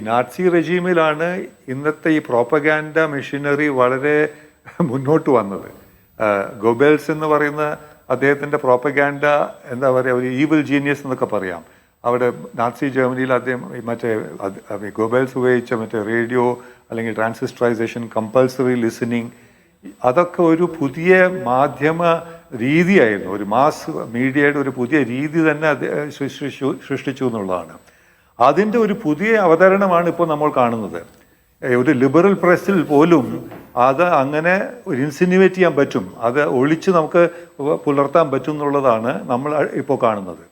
Nazi റെജീമിലാണ് ഇന്നത്തെ ഈ propaganda machinery വളരെ മുന്നോട്ട് വന്നത്. ഗോബേൽസ് എന്ന് പറയുന്ന അദ്ദേഹത്തിന്റെ പ്രോപ്പഗാൻഡ എന്താ പറയുക ഒരു ഈവിൽ ജീനിയസ് എന്നൊക്കെ പറയാം. അവിടെ നാസി ജർമ്മനിയിൽ അദ്ദേഹം മറ്റേ ഗോബേൽസ് ഉപയോഗിച്ച മറ്റേ റേഡിയോ അല്ലെങ്കിൽ ട്രാൻസിസ്റ്ററൈസേഷൻ കമ്പൾസറി ലിസണിങ് അതൊക്കെ ഒരു പുതിയ മാധ്യമ രീതിയായിരുന്നു. ഒരു മാസ് മീഡിയയുടെ ഒരു പുതിയ രീതി തന്നെ സൃഷ്ടിച്ചു എന്നുള്ളതാണ്. അതിന്റെ ഒരു പുതിയ അവതരണമാണ് ഇപ്പോൾ നമ്മൾ കാണുന്നത്. ഒരു ലിബറൽ പ്രസ്സിൽ പോലും അത് അങ്ങനെ ഒരു ഇൻസിനുവേറ്റ് ചെയ്യാൻ പറ്റും. അത് ഒളിച്ച് നമുക്ക് പുലർത്താൻ പറ്റും എന്നുള്ളതാണ് നമ്മൾ ഇപ്പോൾ കാണുന്നത്.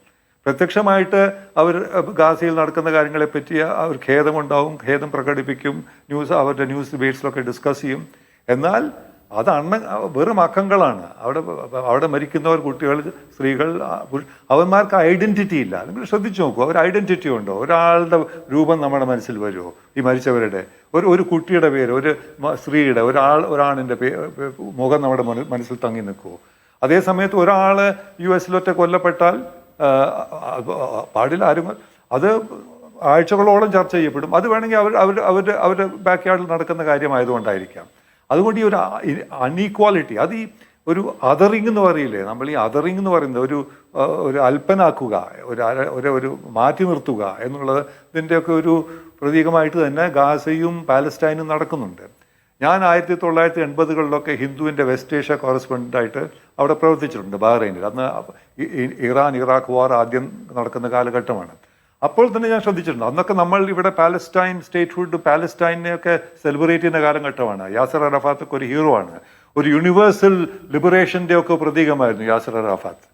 പ്രത്യക്ഷമായിട്ട് അവർ ഗാസയിൽ നടക്കുന്ന കാര്യങ്ങളെപ്പറ്റി അവർ ഖേദമുണ്ടാവും ഖേദം പ്രകടിപ്പിക്കും ന്യൂസ് അവരുടെ ന്യൂസ് ഡിബേറ്റ്സിലൊക്കെ ഡിസ്കസ് ചെയ്യും. എന്നാൽ അത് അണ്ണ വെറും അക്കങ്ങളാണ്. അവിടെ അവിടെ മരിക്കുന്നവർ കുട്ടികൾ സ്ത്രീകൾ അവന്മാർക്ക് ഐഡന്റിറ്റി ഇല്ല. നിങ്ങൾ ശ്രദ്ധിച്ചു നോക്കൂ അവർ ഐഡന്റിറ്റി ഉണ്ടോ? ഒരാളുടെ രൂപം നമ്മുടെ മനസ്സിൽ വരുമോ? ഈ മരിച്ചവരുടെ ഒരു ഒരു കുട്ടിയുടെ പേര് ഒരു സ്ത്രീയുടെ ഒരാൾ ഒരാണിന്റെ പേ മുഖം നമ്മുടെ മനസ്സിൽ തങ്ങി നിൽക്കുമോ അതേ സമയത്ത് ഒരാൾ യു എസിലൊറ്റ കൊല്ലപ്പെട്ടാൽ പാടില്ല ആരും. അത് ആഴ്ചകളോളം ചർച്ച ചെയ്യപ്പെടും. അത് വേണമെങ്കിൽ അവർ അവർ അവരുടെ അവരുടെ ബാക്ക് യാർഡിൽ നടക്കുന്ന കാര്യമായതുകൊണ്ടായിരിക്കാം. അതുകൊണ്ട് ഈ ഒരു അൺഈക്വാലിറ്റി അത് ഈ ഒരു അതറിങ് എന്ന് പറയില്ലേ? നമ്മൾ ഈ അതറിങ് എന്ന് പറയുന്നത് ഒരു ഒരു അല്പനാക്കുക ഒരു ഒരു ഒരു മാറ്റി നിർത്തുക എന്നുള്ളത് ഇതിന്റെയൊക്കെ ഒരു പ്രതീകമായിട്ട് തന്നെ ഗാസയും പാലസ്റ്റൈനും നടക്കുന്നുണ്ട്. ഞാൻ ആയിരത്തി തൊള്ളായിരത്തി എൺപതുകളിലൊക്കെ ഹിന്ദുവിന്റെ വെസ്റ്റ് ഏഷ്യ കോറസ്പോണ്ടന്റായിട്ട് അവിടെ പ്രവർത്തിച്ചിട്ടുണ്ട് ബഹ്റൈനിൽ. അന്ന് ഇറാൻ ഇറാഖ് വാർ ആദ്യം നടക്കുന്ന കാലഘട്ടമാണ്. അപ്പോൾ തന്നെ ഞാൻ ശ്രദ്ധിച്ചിട്ടുണ്ട്. അന്നൊക്കെ നമ്മൾ ഇവിടെ പാലസ്റ്റൈൻ സ്റ്റേറ്റ്ഹുഡ് പാലസ്റ്റൈനെ ഒക്കെ സെലിബ്രേറ്റ് ചെയ്യുന്ന കാലഘട്ടമാണ്. യാസർ അറഫാത്ത് ഒക്കെ ഒരു ഹീറോ ആണ്. ഒരു യൂണിവേഴ്സൽ ലിബറേഷന്റെ ഒക്കെ പ്രതീകമായിരുന്നു Yasser Arafat.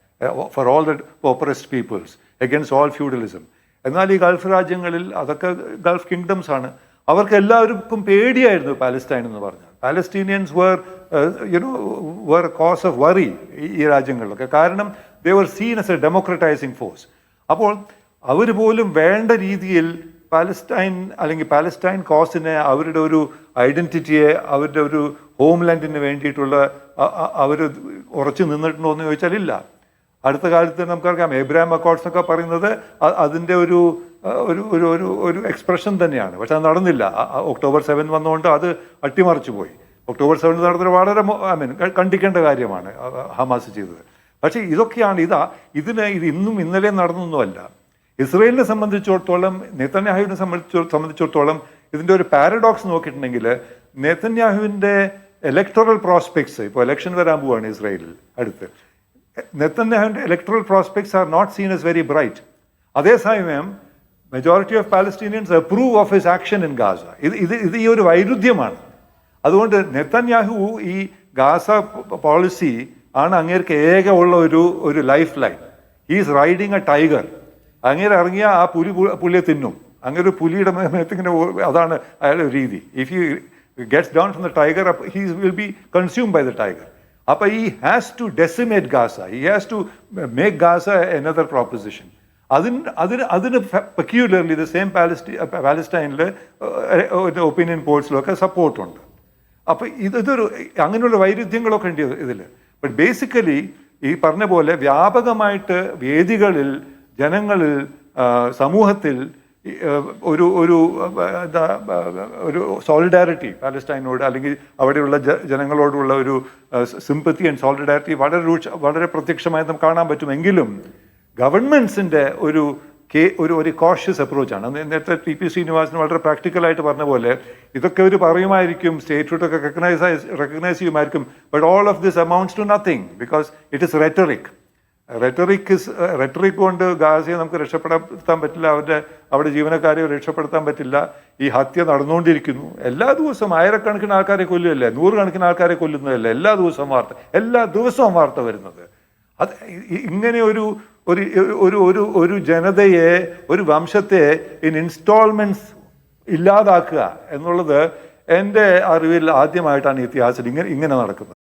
For all the oppressed peoples against all feudalism എന്നാൽ ഈ ഗൾഫ് രാജ്യങ്ങളിൽ അതൊക്കെ ഗൾഫ് കിങ്ഡംസ് ആണ്. അവർക്ക് എല്ലാവർക്കും പേടിയായിരുന്നു പാലസ്റ്റൈൻ എന്ന് പറഞ്ഞാൽ. Palestinians were you know were cause of worry ഈ രാജ്യങ്ങളിലൊക്കെ. കാരണം they were seen as a democratising force അപ്പോൾ അവർ പോലും വേണ്ട രീതിയിൽ പാലസ്റ്റൈൻ അല്ലെങ്കിൽ പാലസ്റ്റൈൻ കോസിനെ അവരുടെ ഒരു ഐഡന്റിറ്റിയെ അവരുടെ ഒരു ഹോംലാൻഡിന് വേണ്ടിയിട്ടുള്ള അവർ ഉറച്ചു നിന്നിട്ടുണ്ടോ എന്ന് ചോദിച്ചാൽ ഇല്ല. അടുത്ത കാലത്ത് നമുക്കറിയാം എബ്രാഹിം അക്കോർഡ്സ് ഒക്കെ പറയുന്നത് അതിന്റെ ഒരു ഒരു ഒരു ഒരു ഒരു എക്സ്പ്രഷൻ തന്നെയാണ്. പക്ഷെ അത് നടന്നില്ല. ഒക്ടോബർ സെവൻ വന്നുകൊണ്ട് അത് അട്ടിമറിച്ചു പോയി. ഒക്ടോബർ സെവൻ നടന്നത് വളരെ ഐ മീൻ കണ്ടിക്കേണ്ട കാര്യമാണ് ഹമാസ് ചെയ്തത്. പക്ഷേ ഇതൊക്കെയാണ് ഇതാ ഇതിന് ഇത് ഇന്നും ഇന്നലെയും നടന്നൊന്നുമല്ല. ഇസ്രയേലിനെ സംബന്ധിച്ചിടത്തോളം നെത്തന്യാഹുവിനെ സംബന്ധിച്ച സംബന്ധിച്ചിടത്തോളം ഇതിന്റെ ഒരു പാരഡോക്സ് നോക്കിയിട്ടുണ്ടെങ്കിൽ നെത്തന്യാഹുവിന്റെ ഇലക്ടറൽ പ്രോസ്പെക്ട്സ് ഇപ്പോൾ ഇലക്ഷൻ വരാൻ പോവാണ് ഇസ്രയേലിൽ അടുത്ത്. നെത്തന്യാഹുവിന്റെ electoral prospects are not seen as very bright അതേസമയം majority of Palestinians approve of his action in Gaza ഇത് ഇത് ഇത് ഈ ഒരു വൈരുദ്ധ്യമാണ്. അതുകൊണ്ട് നെത്തന്യാഹു ഈ ഗാസ പോളിസി ആണ് അങ്ങേർക്ക് ഏക ഉള്ള ഒരു ഒരു lifeline is riding a tiger അങ്ങേര് ഇറങ്ങിയ ആ പുലി പുള്ളിയെ തിന്നും. അങ്ങനെ ഒരു പുലിയുടെ മേത്തിങ്ങനെ അതാണ് അയാളുടെ രീതി. If you gets down from the tiger he will be consume by the tiger അപ്പോൾ ഈ has to decimate Gaza he has to make Gaza another proposition അതിന് അതിന് അതിന് പെക്യൂലർലി ദ സെയിം പാലസ്റ്റി പാലസ്റ്റൈനിൽ ഒപ്പീനിയൻ പോൾസിലൊക്കെ സപ്പോർട്ടുണ്ട് അപ്പോൾ ഇത് ഇതൊരു അങ്ങനെയുള്ള വൈരുദ്ധ്യങ്ങളൊക്കെ ഉണ്ട് ഇതിൽ ബട്ട് ബേസിക്കലി ഈ പറഞ്ഞ പോലെ വ്യാപകമായിട്ട് വേദികളിൽ ജനങ്ങളിൽ സമൂഹത്തിൽ ഒരു ഒരു എന്താ ഒരു സോളിഡാരിറ്റി പാലസ്റ്റൈനോട് അല്ലെങ്കിൽ അവിടെയുള്ള ജനങ്ങളോടുള്ള ഒരു സിമ്പത്തി ആൻഡ് സോളിഡാരിറ്റി വളരെ രൂക്ഷ വളരെ പ്രത്യക്ഷമായി നമുക്ക് കാണാൻ പറ്റുമെങ്കിലും ഗവൺമെൻസിന്റെ ഒരു കേ ഒരു ഒരു കോഷ്യസ് അപ്രോച്ചാണ് നേരത്തെ ടി. പി. ശ്രീനിവാസൻ വളരെ പ്രാക്ടിക്കലായിട്ട് പറഞ്ഞ പോലെ ഇതൊക്കെ ഒരു പറയുമായിരിക്കും സ്റ്റേറ്റ്ഹുഡൊക്കെ recognise recognise ചെയ്യുമായിരിക്കും but all of this amounts to nothing because it is rhetoric rhetoric rhetoric കൊണ്ട് ഗാസയെ നമുക്ക് രക്ഷപ്പെടുത്താൻ പറ്റില്ല അവരുടെ അവിടെ ജീവനക്കാരെ രക്ഷപ്പെടുത്താൻ പറ്റില്ല. ഈ ഹത്യ നടന്നുകൊണ്ടിരിക്കുന്നു. എല്ലാ ദിവസവും ആയിരക്കണക്കിന് ആൾക്കാരെ കൊല്ലുകയല്ലേ? നൂറുകണക്കിന് ആൾക്കാരെ കൊല്ലുന്നതല്ലേ? എല്ലാ ദിവസവും വാർത്ത എല്ലാ ദിവസവും വാർത്ത വരുന്നത്. അത് ഇങ്ങനെ ഒരു ഒരു ഒരു ഒരു ഒരു ജനതയെ ഒരു വംശത്തെ ഇൻ ഇൻസ്റ്റാൾമെന്റ്സ് ഇല്ലാതാക്കുക എന്നുള്ളത് എന്റെ അറിവിൽ ആദ്യമായിട്ടാണ് ഇതിഹാസത്തിൽ ഇങ്ങനെ ഇങ്ങനെ നടക്കുന്നത്.